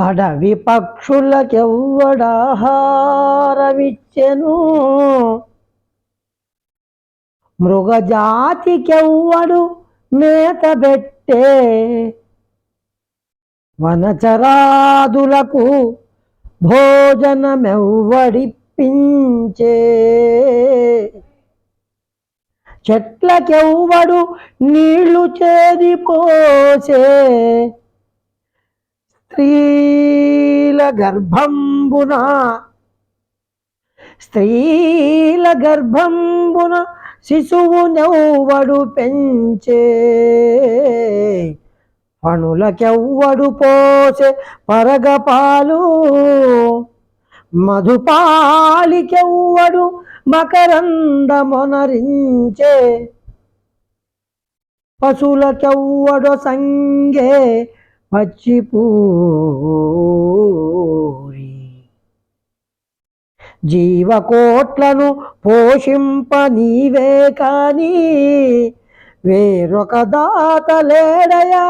అడవి పక్షులకెవ్వడాహారమిచ్చెను మృగజాతికెవ్వడు మేత పెట్టే. వనచరాదులకు భోజనమెవ్వడిప్పించే. చెట్లకెవ్వడు నీళ్ళు చేదిపోసే స్త్రీల గర్భంబున స్త్రీల గర్భంబున శిశువు నెవ్వడు పెంచే పనులకెవ్వడు పోసే పరగపాలు మధుపాలికెవ్వడు మకరందమొనరించే పశులకెవ్వడు సంగే పచ్చిపూరి జీవకోట్లను పోషింప నీవే కానీ వేరొక దాత లేడయా?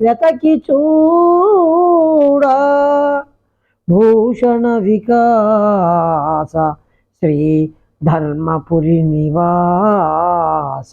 వెతకి చూడా? భూషణ వికాస శ్రీ ధర్మపురి నివాస.